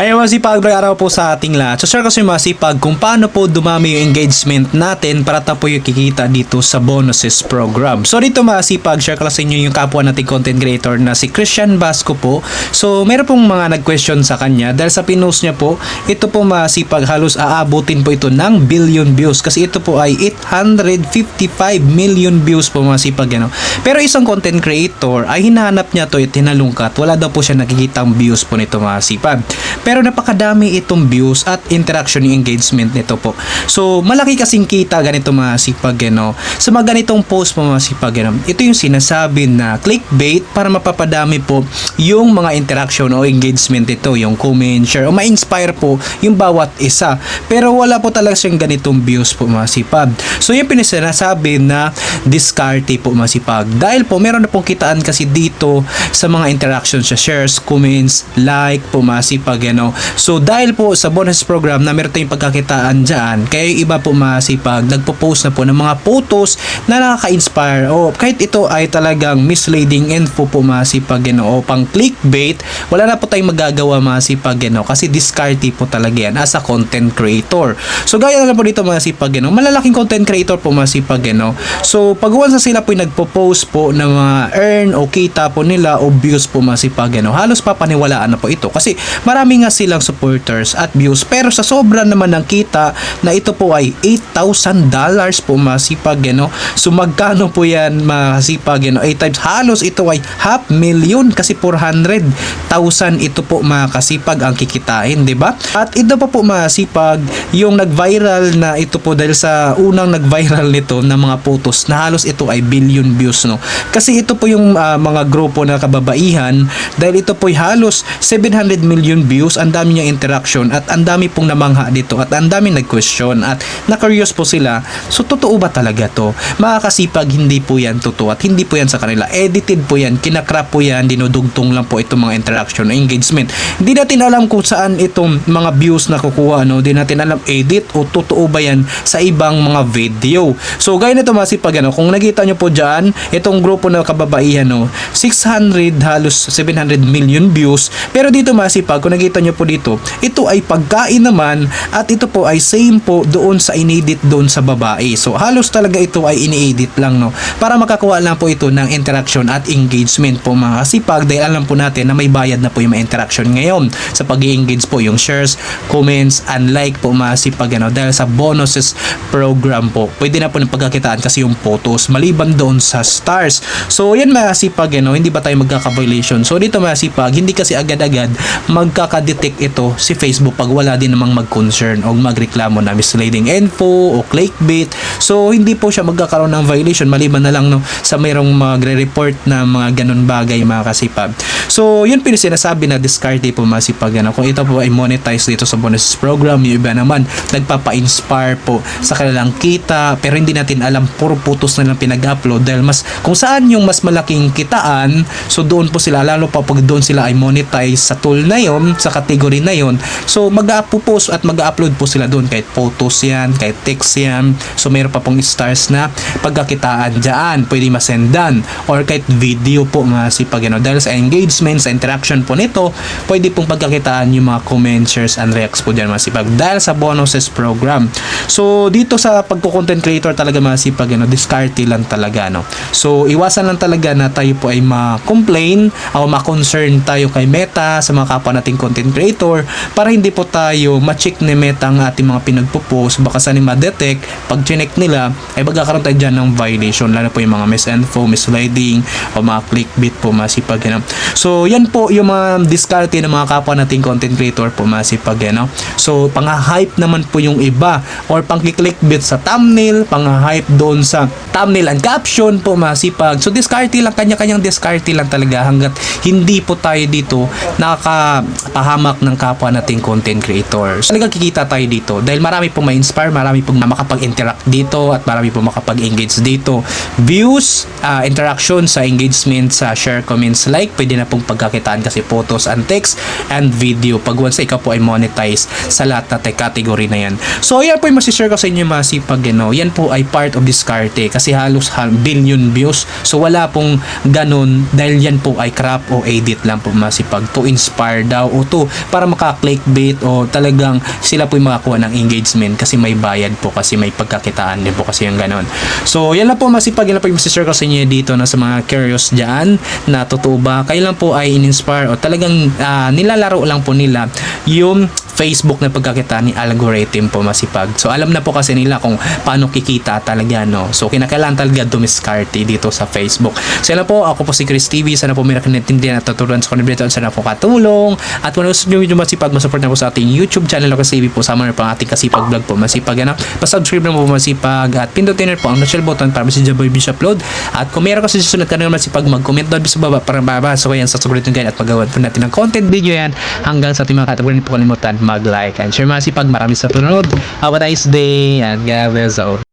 Ayaw masipag araw po sa ating lahat. So share kasi masipag kung paano po dumami yung engagement natin para tapo yung kikita dito sa bonuses program. So dito masipag share ko sa inyo yung kapwa nating content creator na si Christian Basco po. So meron pong mga nag-question sa kanya dahil sa pinost niya po, ito po masipag halos aabutin po ito ng billion views kasi ito po ay 855 million views po masipag ano. Pero isang content creator ay hinahanap niya to at hinalungkat. Wala daw po siya nakikitang views po nito masipag. Pero napakadami itong views at interaction yung engagement nito po. So, malaki kasing kita ganito mga sipag, ano. Sa mga ganitong post po mga sipag, ano, ito yung sinasabi na clickbait para mapapadami po yung mga interaction o engagement ito, yung comment, share, o ma-inspire po yung bawat isa. Pero wala po talaga siyang ganitong views po mga sipag. So, yung pinasinasabi na discarte po mga sipag. Dahil po, meron na pong kitaan kasi dito sa mga interactions sa shares, comments, like po mga sipag, ano. So, dahil po sa bonus program na meron tayong pagkakitaan dyan, kaya yung iba po masipag, nagpo-post na po ng mga photos na nakaka-inspire o kahit ito ay talagang misleading info po masipag, ano, o pang clickbait, wala na po tayong magagawa masipag, ano, kasi discarte po talaga yan as a content creator. So, gaya na lang po dito masipag, ano, malalaking content creator po masipag, ano. So, pag once sila po nagpo-post po ng mga earn o kita po nila o views po masipag, ano, halos papaniwalaan na po ito. Kasi marami nga silang supporters at views. Pero sa sobra naman ng kita na ito po ay 8,000 dollars po masipag ano so magkano po yan masipag ano 8 times halos ito ay half million kasi 400,000 ito po makasipag ang kikitain di ba? At ito pa po masipag yung nag-viral na ito po dahil sa unang nag-viral nito na mga photos na halos ito ay billion views no? Kasi ito po yung ah, mga grupo na kababaihan dahil ito po ay halos 700 million views. Ang dami niyang interaction at ang dami pong namangha dito at ang dami nag-question at na-curious po sila so totoo ba talaga to? Makakasipag hindi po yan totoo at hindi po yan sa kanila. Edited po yan kinakrap po yan dinudugtong lang po itong mga interaction o engagement. Hindi natin alam kung saan itong mga views na kukuha no? Hindi natin alam edit o totoo ba yan sa ibang mga video. So gaya nito masipag ano kung nakita nyo po dyan itong grupo na kababaihan no 600 halos 700 million views. Pero dito masipag kung nakita nyo po dito ito ay pagkain naman at ito po ay same po doon sa inedit doon sa babae. So halos talaga ito ay ini-edit lang no? Para makakuha lang po ito ng interaction at engagement po mga kasipag dahil alam po natin na may bayad na po yung mga interaction ngayon sa pag engage po yung shares, comments, and like po mga kasipag ano, dahil sa bonuses program po pwede na po ng pagkakitaan kasi yung photos maliban doon sa stars. So yan mga kasipag ano, hindi ba tayo magkaka-violation? So dito mga kasipag hindi kasi agad-agad magkaka-detect ito si Facebook pag wala din namang mag-concern o magreklamo na misleading info o clickbait. So hindi po siya magkakaroon ng violation maliban na lang no sa mayroong magre-report na mga ganun bagay mga kasipag. So yun po yung sinasabi na discard po masipag ano? Kung ito po ay monetize dito sa bonus program yung iba naman nagpapa-inspire po sa kanilang kita pero hindi natin alam puro putos na lang pinag-upload dahil mas kung saan yung mas malaking kitaan so doon po sila lalo pa pag doon sila ay monetize sa tool na yon sa category na yon so mag-post at mag-upload po sila doon. Kahit photos yan kahit text yan. So mayroon pa pong stars na pagkakitaan dyan pwede masendan. Or kahit video po mga sipag ano. Dahil sa engagement sa interaction po nito pwede pong pagkakitaan yung mga comments and reacts po dyan mga sipag dahil sa bonuses program. So dito sa pagko-content creator talaga mga sipag ano discarte lang talaga no. So iwasan lang talaga na tayo po ay ma-complain o ma-concern tayo kay Meta sa mga kapwa nating content creator para hindi po tayo ma-check ni Meta ang ating mga pinagpo-post baka saan ma-detect pag chinek nila ay magkakaroon tayo dyan ng violation lalo po yung mga misinfo, misleading o mga clickbait po masipag ano. so yan po yung mga discarte ng mga kapwa nating content creator po masipag ano. so pang-hype naman po yung iba or pang-clickbait sa thumbnail pang-hype doon sa thumbnail and caption po masipag so discarte lang kanya-kanyang discarte lang talaga hanggat hindi po tayo dito nakakapahamak ng kapwa nating content creators. Talagang kikita tayo dito dahil marami pong ma-inspire, marami pong makapag-interact dito at marami pong makapag-engage dito. Views, ah, interaction sa engagement, sa share, comments, like, pwede na pong pagkakitaan kasi photos and text and video pag once ikaw po ay monetize sa lahat na te- category na yan. So, yan po yung masishare ko sa inyo mga sipag, you know, yan po ay part of this carte kasi halos ha- billion views. So, wala pong ganun dahil yan po ay crap o edit lang po masipag to inspire daw o to para maka-clickbait o talagang sila po yung makakuha ng engagement kasi may bayad po kasi may pagkakitaan din po kasi yung ganon. So, yan lang po masipag, yan lang po yung masishare ko sa inyo dito na sa mga curious dyan na totoo ba, kayo lang po ay in-inspire o talagang ah, nilalaro lang po nila yung Facebook na pagkakitaan ni algorithm po masipag. So, alam na po kasi nila kung paano kikita talaga, no? So, kinakailangan talaga dumiskarte dito sa Facebook. So, yan lang po, ako po si Chris TV. Sana po may nakintindihan at tuturuan sa kanila dito. Sana po katulong. At kung gusto nyo video masipag, masupport na po sa ating YouTube channel Lucas TV po. Sama na po ang ating kasipag vlog po. Masipag, ano? Pa-subscribe na po masipag. At pindutin na po ang notification button para message boy Bishop upload. At kung meron kasi susunod ka na masipag, mag-comment doon sa baba para mabasa ko yan sa yung guide at magawa po natin ng content video yan hanggang sa ating mga kategory po kalimutan mag-like and share masipag. Maraming sa panonood. Have a nice day and God bless all.